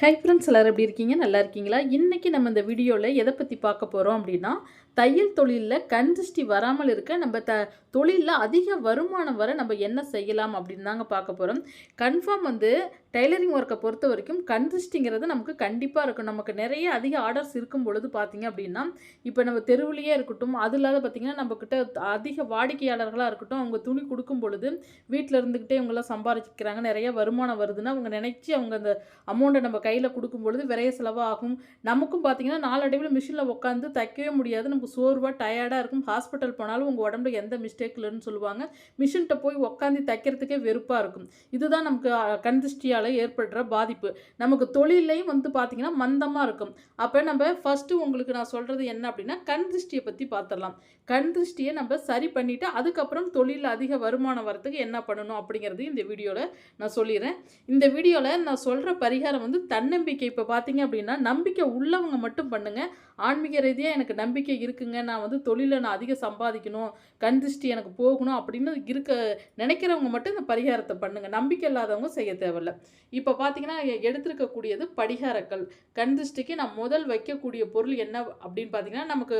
Hi friends எல்லோரும் எப்படி இருக்கீங்க? நல்லா இருக்கீங்களா? இன்றைக்கி நம்ம இந்த வீடியோவில் எதை பற்றி பார்க்க போகிறோம் அப்படின்னா தையல் தொழிலில் கண்திஷ்டி வராமல் இருக்க நம்ம த தொழிலில் அதிக வருமானம் வர நம்ம என்ன செய்யலாம் அப்படின்னு தாங்க பார்க்க போகிறோம் கன்ஃபார்ம் வந்து டைலரிங் ஒர்க்கை பொறுத்த வரைக்கும் கண்திஷ்டிங்கிறது நமக்கு கண்டிப்பாக இருக்கும் நமக்கு நிறைய அதிக ஆர்டர்ஸ் இருக்கும் பொழுது பார்த்தீங்க அப்படின்னா இப்போ நம்ம தெருவிலேயே இருக்கட்டும் அது இல்லாத பார்த்திங்கன்னா நம்மக்கிட்ட அதிக வாடிக்கையாளர்களாக இருக்கட்டும் அவங்க துணி கொடுக்கும் பொழுது வீட்டில் இருந்துக்கிட்டே இவங்கெல்லாம் சம்பாதிக்கிறாங்க நிறைய வருமானம் வருதுன்னா அவங்க நினச்சி அவங்க அந்த அமௌண்ட்டை நம்ம கையில் கொடுக்கும் பொழுது விரைய செலவாகும். நமக்கும் பார்த்தீங்கன்னா நாளடைவில் மிஷினில் உட்காந்து தைக்கவே முடியாது நமக்கு சோர்வாக டயர்டாக இருக்கும். ஹாஸ்பிட்டல் போனாலும் உங்கள் உடம்புல எந்த மிஸ்டேக் இல்லைன்னு சொல்லுவாங்க. மிஷின்கிட்ட போய் உட்காந்து தைக்கிறதுக்கே வெறுப்பாக இருக்கும். இதுதான் நமக்கு அஹ், கண் திருஷ்டியால் ஏற்படுற பாதிப்பு. நமக்கு தொழிலையும் வந்து பார்த்திங்கன்னா மந்தமாக இருக்கும். அப்போ நம்ம ஃபஸ்ட்டு உங்களுக்கு நான் சொல்கிறது என்ன அப்படின்னா கண் திருஷ்டியை பற்றி பார்த்துடலாம் கண் திருஷ்டியை நம்ம சரி பண்ணிவிட்டு அதுக்கப்புறம் தொழிலில் அதிக வருமானம் வரத்துக்கு என்ன பண்ணணும் அப்படிங்கிறது இந்த வீடியோவில் நான் சொல்லிடுறேன். இந்த வீடியோவில் நான் சொல்கிற பரிகாரம் வந்து தன்னம்பிக்கை. இப்போ பார்த்தீங்க அப்படின்னா நம்பிக்கை உள்ளவங்க மட்டும் பண்ணுங்கள் ஆன்மீக ரீதியாக எனக்கு நம்பிக்கை இருக்குங்க. நான் வந்து தொழிலில் நான் அதிகம் சம்பாதிக்கணும். கண் திருஷ்டி எனக்கு போகணும் அப்படின்னு இருக்க நினைக்கிறவங்க மட்டும் இந்த பரிகாரத்தை பண்ணுங்கள் நம்பிக்கை இல்லாதவங்க செய்ய தேவையில்ல. இப்போ பார்த்தீங்கன்னா எடுத்திருக்கக்கூடியது படிகாரக்கள் கண் திருஷ்டிக்கு நான் முதல் வைக்கக்கூடிய பொருள் என்ன அப்படின்னு பார்த்தீங்கன்னா நமக்கு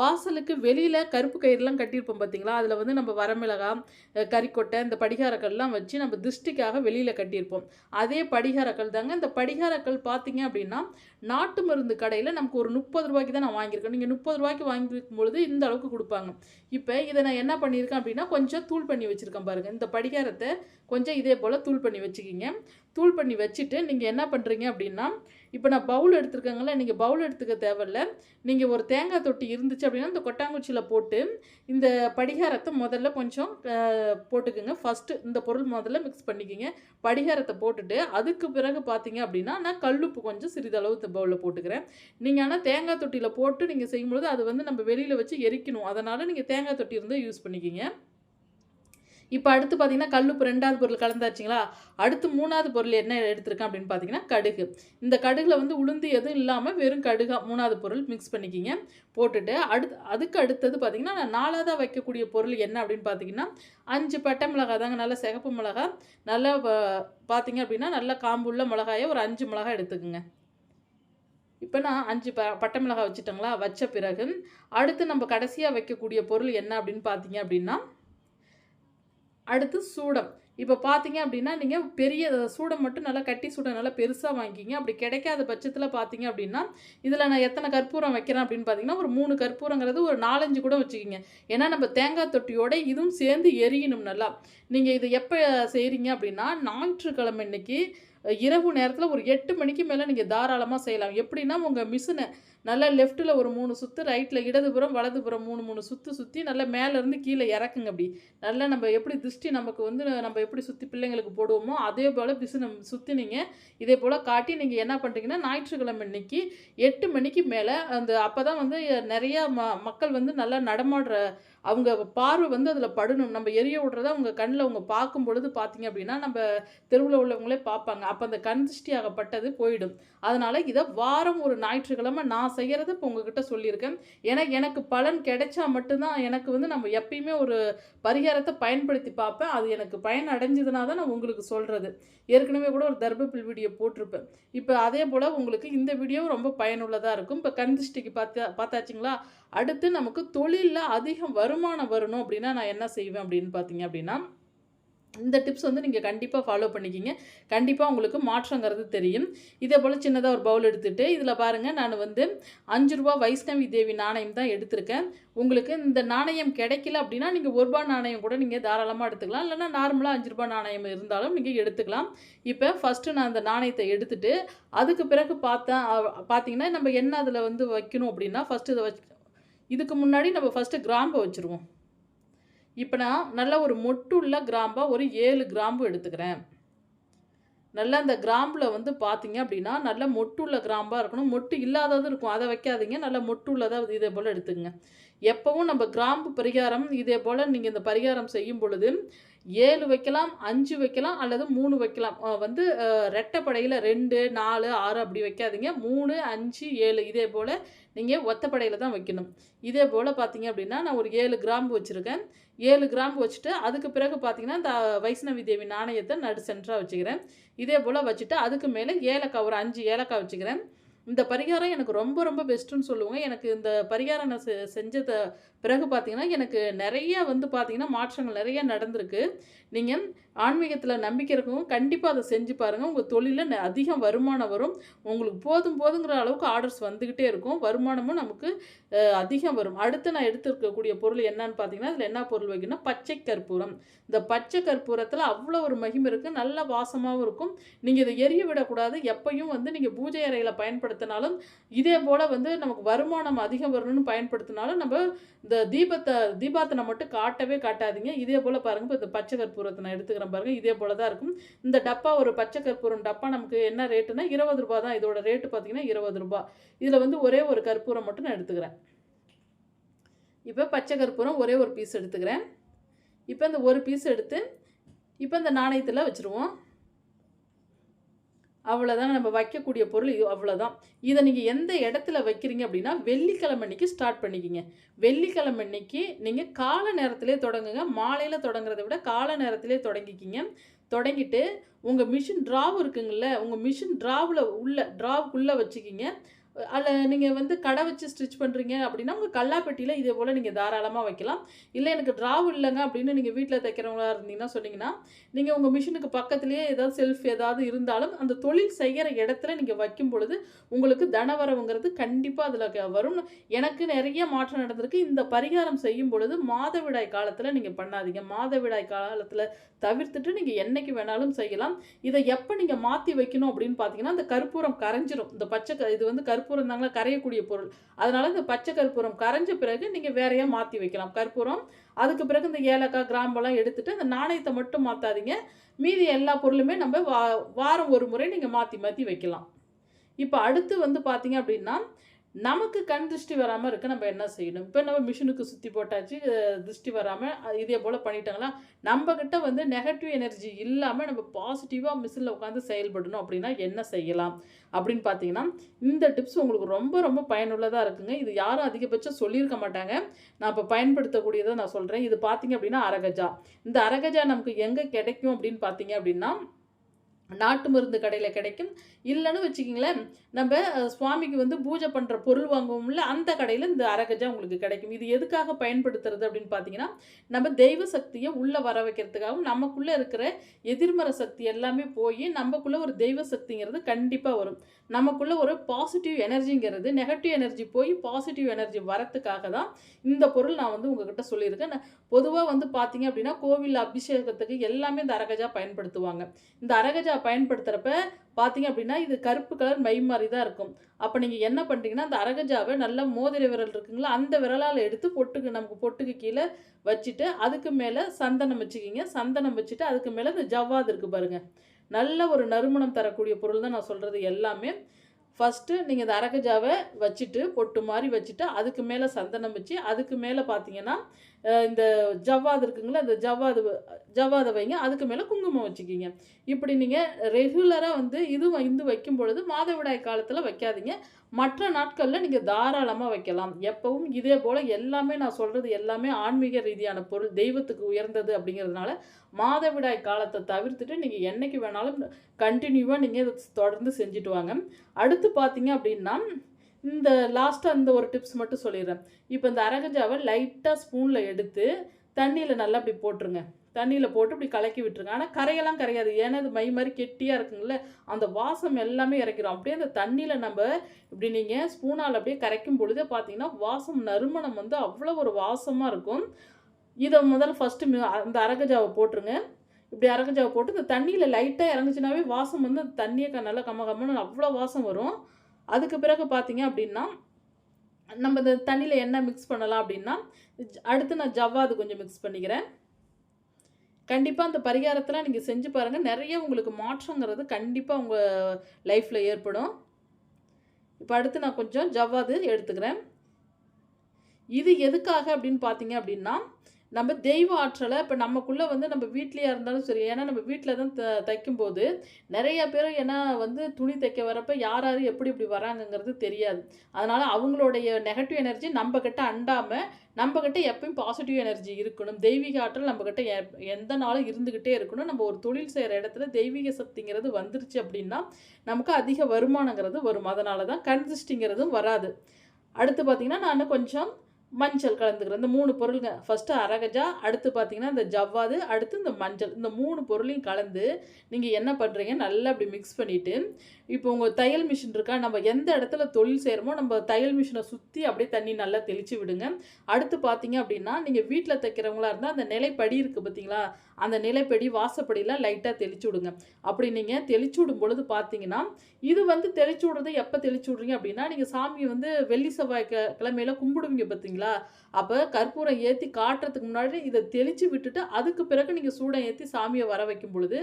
வாசலுக்கு வெளியில் கருப்பு கயிறுலாம் கட்டியிருப்போம் பார்த்தீங்களா அதில் வந்து நம்ம வரமிளகா கறிக்கொட்டை இந்த படிகாரக்கள்லாம் வச்சு நம்ம திருஷ்டிக்காக வெளியில் கட்டியிருப்போம். அதே படிகாரக்கல் தாங்க இந்த படிகாரக்கல் பார்த்தீங்க அப்படின்னா நாட்டு மருந்து கடையில் நமக்கு ஒரு முப்பது ரூபாய்க்கு தான் நான் வாங்கியிருக்கேன். நீங்கள் முப்பது ரூபாய்க்கு வாங்கியிருக்கும் பொழுது இந்த அளவுக்கு கொடுப்பாங்க. இப்போ இதை நான் என்ன பண்ணியிருக்கேன் அப்படின்னா கொஞ்சம் தூள் பண்ணி வச்சுருக்கேன் பாருங்கள் இந்த படிகாரத்தை கொஞ்சம் இதே போல் தூள் பண்ணி வச்சுக்கிங்க. தூள் பண்ணி வச்சுட்டு நீங்கள் என்ன பண்ணுறீங்க அப்படின்னா இப்போ நான் பவுல் எடுத்துருக்கேங்களா நீங்கள் பவுல் எடுத்துக்க தேவையில்ல. நீங்கள் ஒரு தேங்காய் தொட்டி இருந்துச்சு அப்படின்னா இந்த கொட்டாங்குச்சியில் போட்டு இந்த படிகாரத்தை முதல்ல கொஞ்சம் போட்டுக்கோங்க. ஃபஸ்ட்டு இந்த பொருள் முதல்ல மிக்ஸ் பண்ணிக்கிங்க. படிகாரத்தை போட்டுட்டு அதுக்கு பிறகு பார்த்தீங்க அப்படின்னா நான் கல்லுப்பு கொஞ்சம் சிறிதளவு இந்த பவுலில் போட்டுக்கிறேன். நீங்கள் ஆனால் தேங்காய் தொட்டியில் போட்டு நீங்கள் செய்யும்பொழுது அது வந்து நம்ம வெளியில் வச்சு எரிக்கணும். அதனால் நீங்கள் தேங்காய் தொட்டி இருந்தால் யூஸ் பண்ணிக்கிங்க. இப்போ அடுத்து பார்த்தீங்கன்னா கல்லுப்பு ரெண்டாவது பொருள் கலந்தாச்சுங்களா? அடுத்து மூணாவது பொருள் என்ன எடுத்திருக்கேன் அப்படின்னு பார்த்தீங்கன்னா கடுகு. இந்த கடுகில் வந்து உளுந்து எதுவும் இல்லாமல் வெறும் கடுகாக மூணாவது பொருள் மிக்ஸ் பண்ணிக்கிங்க. போட்டுட்டு அடுத்து அதுக்கு அடுத்தது பார்த்தீங்கன்னா நான் நாலாவதாக வைக்கக்கூடிய பொருள் என்ன அப்படின்னு பார்த்தீங்கன்னா அஞ்சு பட்டை மிளகாய் தாங்க நல்ல சிகப்பு மிளகாய் நல்லா பார்த்திங்க பார்த்தீங்க அப்படின்னா நல்லா காம்புள்ள மிளகாயை ஒரு அஞ்சு மிளகாய் எடுத்துக்கோங்க. இப்போ நான் அஞ்சு ப பட்டை மிளகாய் வச்சுட்டோங்களா? வச்ச பிறகு அடுத்து நம்ம கடைசியாக வைக்கக்கூடிய பொருள் என்ன அப்படின்னு பார்த்தீங்க அப்படின்னா அடுத்து சூடம். இப்போ பார்த்தீங்க அப்படின்னா நீங்கள் பெரிய சூடம் மட்டும் நல்லா கட்டி சூடம் நல்லா பெருசாக வாங்கிக்கிங்க. அப்படி கிடைக்காத பட்சத்தில் பார்த்தீங்க அப்படின்னா இதில் நான் எத்தனை கற்பூரம் வைக்கிறேன் அப்படின்னு பார்த்தீங்கன்னா ஒரு மூணு கற்பூரங்கிறது ஒரு நாலஞ்சு கூட வச்சுக்கிங்க. ஏன்னா நம்ம தேங்காய் தொட்டியோட இதுவும் சேர்ந்து எரியணும் நல்லா. நீங்கள் இது எப்போ செய்கிறீங்க அப்படின்னா ஞாயிற்றுக்கிழமை இன்னைக்கு இரவு நேரத்தில் ஒரு எட்டு மணிக்கு மேலே நீங்கள் தாராளமாக செய்யலாம். எப்படின்னா உங்கள் மிஷினை நல்லா லெஃப்ட்டில் ஒரு மூணு சுற்று ரைட்டில் இடதுபுறம் வலதுபுறம் மூணு மூணு சுற்று சுற்றி நல்லா மேலேருந்து கீழே இறக்குங்க அப்படி. நல்லா நம்ம எப்படி திருஷ்டி நமக்கு வந்து நம்ம எப்படி சுற்றி பிள்ளைங்களுக்கு போடுவோமோ அதே போல் பிசு நம்ம சுற்றி நீங்கள் இதே போல் காட்டி நீங்கள் என்ன பண்ணுறீங்கன்னா ஞாயிற்றுக்கிழமை இன்னைக்கு எட்டு மணிக்கு மேலே அந்த அப்போ தான் வந்து நிறையா ம மக்கள் வந்து நல்லா நடமாடுற அவங்க பார்வை வந்து அதில் படணும். நம்ம எரிய விடுறத அவங்க கண்ணில் அவங்க பார்க்கும் பொழுது பார்த்தீங்க அப்படின்னா நம்ம தெருவில் உள்ளவங்களே பார்ப்பாங்க. அப்போ அந்த கண் திருஷ்டியாகப்பட்டது போயிடும். அதனால் இதை வாரம் ஒரு ஞாயிற்றுக்கிழமை நான் நான் செய்கிறது இப்போ உங்ககிட்ட சொல்லியிருக்கேன். ஏன்னா எனக்கு பலன் கிடைச்சா மட்டும்தான் எனக்கு வந்து நம்ம எப்பயுமே ஒரு பரிகாரத்தை பயன்படுத்தி பார்ப்பேன். அது எனக்கு பயன் அடைஞ்சதுனா தான் நான் உங்களுக்கு சொல்கிறது ஏற்கனவே கூட ஒரு தர்பப்பில் வீடியோ போட்டிருப்பேன். இப்போ அதே போல் உங்களுக்கு இந்த வீடியோ ரொம்ப பயனுள்ளதாக இருக்கும். இப்போ கந்திஷ்டிக்கு பார்த்தா பார்த்தாச்சுங்களா? அடுத்து நமக்கு தொழிலில் அதிகம் வருமானம் வரணும் அப்படின்னா நான் என்ன செய்வேன் அப்படின்னு பார்த்தீங்க அப்படின்னா இந்த டிப்ஸ் வந்து நீங்கள் கண்டிப்பாக ஃபாலோ பண்ணிக்கிங்க. கண்டிப்பாக உங்களுக்கு மாற்றங்கிறது தெரியும். இதே போல் சின்னதாக ஒரு பவுல் எடுத்துகிட்டு இதில் பாருங்கள் நான் வந்து அஞ்சு ரூபா வைஷ்ணவி தேவி நாணயம் தான் எடுத்திருக்கேன். உங்களுக்கு இந்த நாணயம் கிடைக்கல அப்படின்னா நீங்கள் ஒரு ரூபா நாணயம் கூட நீங்கள் தாராளமாக எடுத்துக்கலாம். இல்லைன்னா நார்மலாக அஞ்சு ரூபா நாணயம் இருந்தாலும் நீங்கள் எடுத்துக்கலாம். இப்போ ஃபஸ்ட்டு நான் அந்த நாணயத்தை எடுத்துகிட்டு அதுக்கு பிறகு பார்த்தேன் பார்த்தீங்கன்னா நம்ம என்ன அதில் வந்து வைக்கணும் அப்படின்னா ஃபஸ்ட்டு இதை வச்சு இதுக்கு முன்னாடி நம்ம ஃபஸ்ட்டு கிராம்பை வச்சுருவோம். இப்போ நான் நல்ல ஒரு மொட்டுள்ள கிராம்பாக ஒரு ஏழு கிராம்பு எடுத்துக்கிறேன். நல்லா அந்த கிராம்பில் வந்து பார்த்தீங்க அப்படின்னா நல்ல மொட்டுள்ள கிராம்பாக இருக்கணும். மொட்டு இல்லாதது இருக்கும். அதை வைக்காதீங்க. நல்லா மொட்டுள்ளதாக இதே போல் எடுத்துக்கங்க. எப்போவும் நம்ம கிராம்பு பரிகாரம் இதே போல் நீங்கள் இந்த பரிகாரம் செய்யும் பொழுது ஏழு வைக்கலாம் அஞ்சு வைக்கலாம் அல்லது மூணு வைக்கலாம். வந்து அஹ், ரெட்டைப்படையில் ரெண்டு நாலு ஆறு அப்படி வைக்காதீங்க. மூணு அஞ்சு ஏழு இதே போல் நீங்கள் ஒத்தப்படையில் தான் வைக்கணும். இதே போல் பார்த்தீங்க அப்படின்னா நான் ஒரு ஏழு கிராம்பு வச்சுருக்கேன். ஏழு கிராம்பு வச்சுட்டு அதுக்கு பிறகு பார்த்தீங்கன்னா இந்த வைஷ்ணவி தேவி நாணயத்தை நடு சென்டராக வச்சுக்கிறேன். இதே போல் வச்சுட்டு அதுக்கு மேலே ஏலக்காய் ஒரு அஞ்சு ஏலக்காய் வச்சுக்கிறேன். இந்த பரிகாரம் எனக்கு ரொம்ப ரொம்ப பெஸ்ட்டுன்னு சொல்லுவோங்க. எனக்கு இந்த பரிகாரம் நான் செ செஞ்சத பிறகு பார்த்திங்கன்னா எனக்கு நிறைய வந்து பார்த்தீங்கன்னா மாற்றங்கள் நிறைய நடந்திருக்கு. நீங்கள் ஆன்மீகத்தில் நம்பிக்கை இருக்கவங்க கண்டிப்பாக அதை செஞ்சு பாருங்கள் உங்கள் தொழிலில் அதிகம் வருமானம் வரும். உங்களுக்கு போதும் போதுங்கிற அளவுக்கு ஆர்டர்ஸ் வந்துக்கிட்டே இருக்கும். வருமானமும் நமக்கு அதிகம் வரும். அடுத்து நான் எடுத்துருக்கக்கூடிய பொருள் என்னன்னு பார்த்தீங்கன்னா அதில் என்ன பொருள் வைக்கணும்னா பச்சை கற்பூரம். இந்த பச்சை கற்பூரத்தில் அவ்வளோ ஒரு மகிமை இருக்குது நல்ல வாசமாகவும் இருக்கும். நீங்கள் இதை எரிய விடக்கூடாது. எப்பையும் வந்து நீங்கள் பூஜை அறையில் பயன்படுத்தினாலும் இதே போல் வந்து நமக்கு வருமானம் அதிகம் வரணும்னு பயன்படுத்தினாலும் நம்ம இந்த தீபத்தை தீபாத்தனை மட்டும் காட்டவே காட்டாதீங்க. இதே போல் பாருங்கள் இப்போ இந்த பச்சை கற்பூரத்தை நான் எடுத்துக்கிறேன். பாருங்கள் இதே போல் தான் இருக்கும். இந்த டப்பா ஒரு பச்சை கற்பூரம் டப்பா நமக்கு என்ன ரேட்டுனா இருபது ரூபா தான். இதோட ரேட்டு பார்த்தீங்கன்னா இருபது ரூபா இதில் வந்து ஒரே ஒரு கற்பூரம் மட்டும் நான் எடுத்துக்கிறேன். இப்போ பச்சை கற்பூரம் ஒரே ஒரு பீஸ் எடுத்துக்கிறேன். இப்போ இந்த ஒரு பீஸ் எடுத்து இப்போ இந்த நாணயத்தில் வச்சுருவோம். அவ்வளோதான் நம்ம வைக்கக்கூடிய பொருள் இது அவ்வளோதான் இதை நீங்கள் எந்த இடத்துல வைக்கிறீங்க அப்படின்னா வெள்ளிக்கிழமை அன்னைக்கு ஸ்டார்ட் பண்ணிக்கிங்க. வெள்ளிக்கிழமை அன்னைக்கு நீங்கள் காலை நேரத்திலே தொடங்குங்க. மாலையில் தொடங்குறதை விட காலை நேரத்திலே தொடங்கிக்கிங்க. தொடங்கிட்டு உங்கள் மிஷின் ட்ராவ் இருக்குங்கள்ல உங்கள் மிஷின் ட்ராவில் உள்ள ட்ராவுக்குள்ளே வச்சுக்கிங்க. அதில் நீங்கள் வந்து கடை வச்சு ஸ்டிச் பண்ணுறீங்க அப்படின்னா உங்கள் கல்லாப்பெட்டியில் இதே போல் நீங்கள் தாராளமாக வைக்கலாம். இல்லை எனக்கு ட்ராவ் இல்லைங்க அப்படின்னு நீங்கள் வீட்டில் தைக்கிறவங்களா இருந்தீங்கன்னா சொன்னீங்கன்னா நீங்கள் உங்கள் மிஷினுக்கு பக்கத்துலேயே ஏதாவது செல்ஃப் ஏதாவது இருந்தாலும் அந்த தொழில் செய்கிற இடத்துல நீங்கள் வைக்கும் பொழுது உங்களுக்கு தனவரவுங்கிறது கண்டிப்பாக அதில் வரும். எனக்கு நிறைய மாற்றம் நடந்திருக்கு. இந்த பரிகாரம் செய்யும் பொழுது மாதவிடாய் காலத்தில் நீங்கள் பண்ணாதீங்க. மாதவிடாய் காலத்தில் தவிர்த்துட்டு நீங்கள் என்றைக்கு வேணாலும் செய்யலாம். இதை எப்போ நீங்கள் மாற்றி வைக்கணும் அப்படின்னு பார்த்தீங்கன்னா அந்த கற்பூரம் கரைஞ்சிரும். இந்த பச்சை க- இது வந்து கற்பூரம் தாங்களா கரையக்கூடிய பொருள். அதனால் இந்த பச்சை கற்பூரம் கரைஞ்ச பிறகு நீங்கள் வேறையா மாற்றி வைக்கலாம். கற்பூரம் அதுக்கு பிறகு இந்த ஏலக்காய் கிராம்பெல்லாம் எடுத்துகிட்டு அந்த நாணயத்தை மட்டும் மாற்றாதீங்க மீதி எல்லா பொருளுமே நம்ம வா வாரம் ஒரு முறை நீங்கள் மாற்றி மாற்றி வைக்கலாம். இப்போ அடுத்து வந்து பார்த்தீங்க அப்படின்னா நமக்கு கண் திருஷ்டி வராமல் இருக்க நம்ம என்ன செய்யணும்? இப்போ நம்ம மிஷினுக்கு சுற்றி போட்டாச்சு திருஷ்டி வராமல் இதே போல் பண்ணிட்டாங்களா? நம்மக்கிட்ட வந்து நெகட்டிவ் எனர்ஜி இல்லாமல் நம்ம பாசிட்டிவாக மிஷினில் உட்காந்து செயல்படணும் அப்படின்னா என்ன செய்யலாம்? அப்படின்னு பார்த்தீங்கன்னா இந்த டிப்ஸ் உங்களுக்கு ரொம்ப ரொம்ப பயனுள்ளதாக இருக்குங்க. இது யாரும் அதிகபட்சம் சொல்லியிருக்க மாட்டாங்க. நான் இப்போ பயன்படுத்தக்கூடியதை நான் சொல்கிறேன் இது பார்த்தீங்க அப்படின்னா அரகஜா. இந்த அரகஜா நமக்கு எங்கே கிடைக்கும் அப்படின்னு பார்த்தீங்க அப்படின்னா நாட்டு மருந்து கடையில் கிடைக்கும். இல்லைன்னு வச்சுக்கிங்களேன் நம்ம சுவாமிக்கு வந்து பூஜை பண்ணுற பொருள் வாங்குவோம்ல அந்த கடையில் இந்த அரகஜா உங்களுக்கு கிடைக்கும். இது எதுக்காக பயன்படுத்துறது அப்படின்னு பார்த்தீங்கன்னா நம்ம தெய்வ சக்தியை உள்ளே வர வைக்கிறதுக்காகவும் நமக்குள்ளே இருக்கிற எதிர்மறை சக்தி எல்லாமே போய் நமக்குள்ளே ஒரு தெய்வ சக்திங்கிறது கண்டிப்பாக வரும். நமக்குள்ளே ஒரு பாசிட்டிவ் எனர்ஜிங்கிறது நெகட்டிவ் எனர்ஜி போய் பாசிட்டிவ் எனர்ஜி வரத்துக்காக தான் இந்த பொருள் நான் வந்து உங்ககிட்ட சொல்லியிருக்கேன். பொதுவாக வந்து பார்த்தீங்க அப்படின்னா கோவில் அபிஷேகத்துக்கு எல்லாமே இந்த அரகஜா பயன்படுத்துவாங்க. இந்த அரகஜா பயன்படுத்துகிறப்ப பார்த்தீங்க அப்படின்னா இது கருப்பு கலர் மை மாதிரி தான் இருக்கும். அப்போ நீங்கள் என்ன பண்ணுறீங்கன்னா அந்த அரகஜாவை நல்லா மோதிர விரல் இருக்குங்களா அந்த விரலால் எடுத்து பொட்டுக்கு நமக்கு பொட்டுக்கு கீழே வச்சுட்டு அதுக்கு மேலே சந்தனம் வச்சுக்கிங்க. சந்தனம் வச்சுட்டு அதுக்கு மேலே இந்த ஜவ்வாது இருக்குது பாருங்கள் நல்ல ஒரு நறுமணம் தரக்கூடிய பொருள் தான் நான் சொல்கிறது எல்லாமே. ஃபஸ்ட்டு நீங்கள் இந்த அரகஜாவை வச்சுட்டு பொட்டு மாதிரி வச்சுட்டு அதுக்கு மேலே சந்தனம் வச்சு அதுக்கு மேலே பார்த்தீங்கன்னா இந்த ஜவ்வாது இருக்குங்களா இந்த ஜவ்வாது வ- ஜவ்வாதை வைங்க அதுக்கு மேலே குங்குமம் வச்சுக்கிங்க. இப்படி நீங்கள் ரெகுலராக வந்து இது வ- இது வைக்கும் பொழுது மாதவிடாய் காலத்தில் வைக்காதீங்க. மற்ற நாட்களில் நீங்கள் தாராளமாக வைக்கலாம். எப்பவும் இதே போல் எல்லாமே நான் சொல்கிறது எல்லாமே ஆன்மீக ரீதியான பொருள் தெய்வத்துக்கு உயர்ந்தது அப்படிங்கிறதுனால மாதவிடாய் காலத்தை தவிர்த்துட்டு நீங்கள் என்றைக்கு வேணாலும் கண்டினியூவாக நீங்கள் தொடர்ந்து செஞ்சுட்டு வாங்க. அடுத்து பார்த்தீங்க அப்படின்னா இந்த லாஸ்ட்டாக இந்த ஒரு டிப்ஸ் மட்டும் சொல்லிடுறேன். இப்போ இந்த அரகஞ்சாவை லைட்டாக ஸ்பூனில் எடுத்து தண்ணியில் நல்லா இப்படி போட்டுருங்க. தண்ணியில் போட்டு இப்படி கலக்கி விட்டுருங்க. ஆனால் கரையெல்லாம் கரையாது. ஏன்னா இது மை மாதிரி கெட்டியாக இருக்குங்கள அந்த வாசம் எல்லாமே இறக்கிடும் அப்படியே அந்த தண்ணியில் நம்ம இப்படி நீங்கள் ஸ்பூனால் அப்படியே கரைக்கும் பொழுதே பார்த்தீங்கன்னா வாசம் நறுமணம் வந்து அவ்வளோ ஒரு வாசமாக இருக்கும். இதை முதல்ல ஃபஸ்ட்டு அந்த அரகஜாவை போட்டுருங்க. இப்படி அரகஜாவை போட்டு இந்த தண்ணியில் லைட்டாக இறங்குச்சுனாவே வாசம் வந்து அந்த தண்ணியை நல்லா கம்ம கம்மன்னு அவ்வளோ வாசம் வரும். அதுக்கு பிறகு பார்த்தீங்க அப்படின்னா நம்ம இந்த தண்ணியில் என்ன மிக்ஸ் பண்ணலாம் அப்படின்னா அடுத்து நான் ஜவ்வாது கொஞ்சம் மிக்ஸ் பண்ணிக்கிறேன். கண்டிப்பாக அந்த பரிகாரத்தில் நீங்கள் செஞ்சு பாருங்கள் நிறைய உங்களுக்கு மாற்றங்கிறது கண்டிப்பாக உங்கள் லைஃப்பில் ஏற்படும். இப்போ அடுத்து நான் கொஞ்சம் ஜவ்வாது எடுத்துக்கிறேன். இது எதுக்காக அப்படின்னு பார்த்தீங்க அப்படின்னா நம்ம தெய்வ ஆற்றலை இப்போ நமக்குள்ளே வந்து நம்ம வீட்லேயே இருந்தாலும் சரி ஏன்னா நம்ம வீட்டில் தான் த தைக்கும்போது நிறைய பேர் ஏன்னா வந்து துணி தைக்க வரப்போ யார் யார் எப்படி இப்படி வராங்கங்கிறது தெரியாது. அதனால் அவங்களுடைய நெகட்டிவ் எனர்ஜி நம்மக்கிட்ட அண்டாமல் நம்மக்கிட்ட எப்பயும் பாசிட்டிவ் எனர்ஜி இருக்கணும். தெய்வீக ஆற்றல் நம்மக்கிட்ட எ- எந்த நாளும் இருந்துக்கிட்டே இருக்கணும். நம்ம ஒரு தொழில் செய்கிற இடத்துல தெய்வீக சக்திங்கிறது வந்துருச்சு அப்படின்னா நமக்கு அதிக வருமானங்கிறது வரும். அதனால தான் கன்சிஸ்டிங்கிறதும் வராது. அடுத்து பார்த்திங்கன்னா நான் கொஞ்சம் மஞ்சள் கலந்துக்கிற இந்த மூணு பொருளுங்க. ஃபஸ்ட்டு அரகஜா அடுத்து பார்த்தீங்கன்னா இந்த ஜவ்வாது அடுத்து இந்த மஞ்சள். இந்த மூணு பொருளையும் கலந்து நீங்கள் என்ன பண்ணுறீங்க நல்லா அப்படி மிக்ஸ் பண்ணிவிட்டு இப்போ உங்கள் தையல் மிஷின் இருக்கா? நம்ம எந்த இடத்துல தொழில் செய்கிறோமோ நம்ம தையல் மிஷினை சுற்றி அப்படியே தண்ணி நல்லா தெளித்து விடுங்க. அடுத்து பார்த்தீங்க அப்படின்னா நீங்கள் வீட்டில் தைக்கிறவங்களா இருந்தால் அந்த நிலைப்படி இருக்குது பார்த்தீங்களா அந்த நிலைப்படி வாசப்படியெலாம் லைட்டாக தெளிச்சு விடுங்க. அப்படி நீங்கள் தெளிச்சு விடும் பொழுது பார்த்தீங்கன்னா இது வந்து தெளிச்சு விடுறது எப்போ தெளிச்சு விட்றீங்க அப்படின்னா நீங்கள் சாமியை வந்து வெள்ளி செவ்வாய் க- கிழமையில கும்பிடுவீங்க பார்த்தீங்களா அப்போ கற்பூரம் ஏற்றி காட்டுறதுக்கு முன்னாடி இதை தெளித்து விட்டுட்டு அதுக்கு பிறகு நீங்கள் சூடம் ஏற்றி சாமியை வர வைக்கும் பொழுது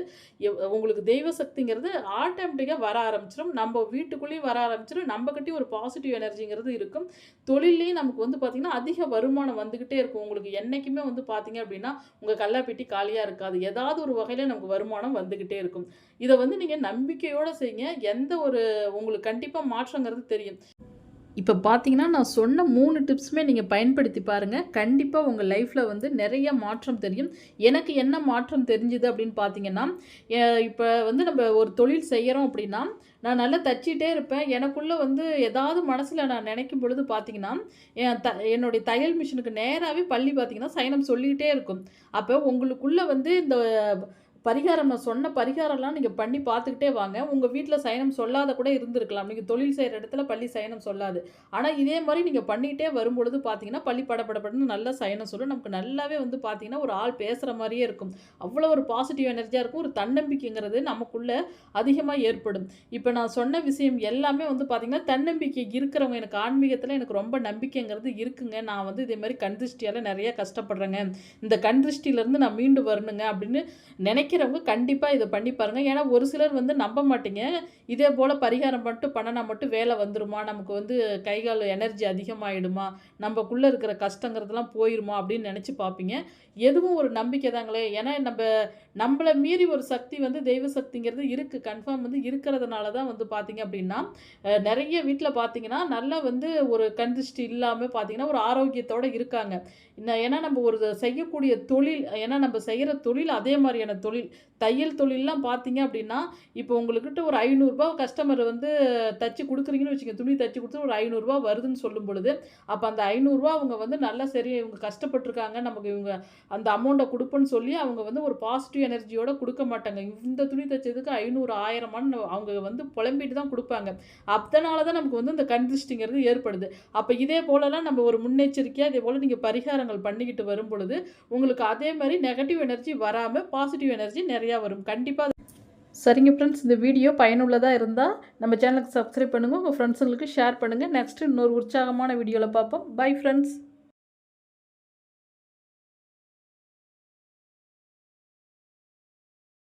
உங்களுக்கு தெய்வ சக்திங்கிறது ஆட்டோமேட்டிக்காக வர ஆரம்பிச்சிடும் நம்ம வீட்டுக்குள்ளேயும் வர ஆரம்பிச்சிடும் நம்மக்கிட்டேயும் ஒரு பாசிட்டிவ் எனர்ஜிங்கிறது இருக்கும். தொழிலையும் நமக்கு வந்து பார்த்திங்கன்னா அதிக வருமானம் வந்துக்கிட்டே இருக்கும். உங்களுக்கு என்றைக்குமே வந்து பார்த்திங்க அப்படின்னா உங்கள் கல்லாப்பெட்டி காலியாக இருக்காது. ஏதாவது ஒரு வகையில் நமக்கு வருமானம் வந்துக்கிட்டே இருக்கும். இதை வந்து நீங்கள் நம்பிக்கையோடு செய்யுங்க. எந்த ஒரு உங்களுக்கு கண்டிப்பாக மாற்றங்கிறது தெரியும். இப்போ பார்த்தீங்கன்னா நான் சொன்ன மூணு டிப்ஸுமே நீங்கள் பயன்படுத்தி பாருங்கள் கண்டிப்பாக உங்கள் லைஃப்பில் வந்து நிறைய மாற்றம் தெரியும். எனக்கு என்ன மாற்றம் தெரிஞ்சுது அப்படின்னு பார்த்தீங்கன்னா இப்போ வந்து நம்ம ஒரு தொழில் செய்கிறோம் அப்படின்னா நான் நல்லா தச்சிட்டே இருப்பேன். எனக்குள்ளே வந்து ஏதாவது மனசில் நான் நினைக்கும் பொழுது பார்த்தீங்கன்னா என் த என்னுடைய தையல் மிஷினுக்கு நேராகவே பள்ளி பார்த்தீங்கன்னா சயனம் சொல்லிகிட்டே இருக்கும். அப்போ உங்களுக்குள்ளே வந்து இந்த பரிகாரம் நான் சொன்ன பரிகாரம்லாம் நீங்கள் பண்ணி பார்த்துக்கிட்டே வாங்க. உங்கள் வீட்டில் சயனம் சொல்லாத கூட இருந்திருக்கலாம். நீங்கள் தொழில் செய்கிற இடத்துல பள்ளி சயனம் சொல்லாது. ஆனால் இதே மாதிரி நீங்கள் பண்ணிகிட்டே வரும்பொழுது பார்த்தீங்கன்னா பள்ளி படப்படப்படன்னு நல்லா சயனம் சொல்லும். நமக்கு நல்லாவே வந்து பார்த்தீங்கன்னா ஒரு ஆள் பேசுகிற மாதிரியே இருக்கும். அவ்வளோ ஒரு பாசிட்டிவ் எனர்ஜியாக இருக்கும். ஒரு தன்னம்பிக்கைங்கிறது நமக்குள்ளே அதிகமாக ஏற்படும். இப்போ நான் சொன்ன விஷயம் எல்லாமே வந்து பார்த்திங்கன்னா தன்னம்பிக்கை இருக்கிறவங்க எனக்கு ஆன்மீகத்தில் எனக்கு ரொம்ப நம்பிக்கைங்கிறது இருக்குங்க. நான் வந்து இதே மாதிரி கண் திருஷ்டியால் நிறையா கஷ்டப்படுறேங்க. இந்த கண் திருஷ்டியிலேருந்து நான் மீண்டு வரணுங்க அப்படின்னு நினைக்கிறவங்க கண்டிப்பாக இதை பண்ணி பாருங்கள் ஏன்னா ஒரு சிலர் வந்து நம்ப மாட்டீங்க. இதே போல் பரிகாரம் மட்டும் பண்ணினா மட்டும் வேலை வந்துருமா? நமக்கு வந்து கை கால் எனர்ஜி அதிகமாகிடுமா நம்மக்குள்ளே இருக்கிற கஷ்டங்கிறதுலாம் போயிடுமா அப்படின்னு நினச்சி பார்ப்பீங்க எதுவும் ஒரு நம்பிக்கை தாங்களே. ஏன்னா நம்ம நம்மளை மீறி ஒரு சக்தி வந்து தெய்வ சக்திங்கிறது இருக்குது கன்ஃபார்ம் வந்து இருக்கிறதுனால தான் வந்து பார்த்தீங்க அப்படின்னா நிறைய வீட்டில் பார்த்தீங்கன்னா நல்லா வந்து ஒரு கந்திஷ்டி இல்லாமல் பார்த்தீங்கன்னா ஒரு ஆரோக்கியத்தோடு இருக்காங்க. ஏன்னா நம்ம ஒரு செய்யக்கூடிய தொழில் ஏன்னா நம்ம செய்கிற தொழில் அதே மாதிரியான தொழில். தையல் தொழிலெலாம் பார்த்தீங்க அப்படின்னா இப்போ உங்கள்கிட்ட ஒரு ஐநூறுரூபா கஸ்டமர் வந்து தச்சு கொடுக்குறீங்கன்னு வச்சுக்கோங்க. துணி தச்சு கொடுத்து ஒரு ஐநூறுரூவா வருதுன்னு சொல்லும் பொழுது அப்போ அந்த ஐநூறுரூவா அவங்க வந்து நல்லா சரி இவங்க கஷ்டப்பட்டுருக்காங்க நமக்கு இவங்க அந்த அமௌண்ட்டை கொடுப்போன்னு சொல்லி அவங்க வந்து ஒரு பாசிட்டிவ் எனர்ஜியோட கொடுக்க மாட்டாங்க. இந்த துணி தைச்சதுக்கு ஐநூறு ஆயிரமான்னு அவங்க வந்து புலம்பிட்டு தான் கொடுப்பாங்க. அதனால தான் நமக்கு வந்து இந்த கன்சிஸ்டிங்கிறது ஏற்படுது. அப்போ இதே போலலாம் நம்ம ஒரு முன்னெச்சரிக்கையாக இதே போல் நீங்கள் பரிகாரங்கள் பண்ணிக்கிட்டு வரும் பொழுது உங்களுக்கு அதே மாதிரி நெகட்டிவ் எனர்ஜி வராமல் பாசிட்டிவ் எனர்ஜி நிறையா வரும். கண்டிப்பாக சரிங்க ஃப்ரெண்ட்ஸ் இந்த வீடியோ பயனுள்ளதாக இருந்தால் நம்ம சேனலுக்கு சப்ஸ்கிரைப் பண்ணுங்கள் உங்கள் ஃப்ரெண்ட்ஸுங்களுக்கு ஷேர் பண்ணுங்கள் நெக்ஸ்ட்டு இன்னொரு உற்சாகமான வீடியோவில் பார்ப்போம். Bye friends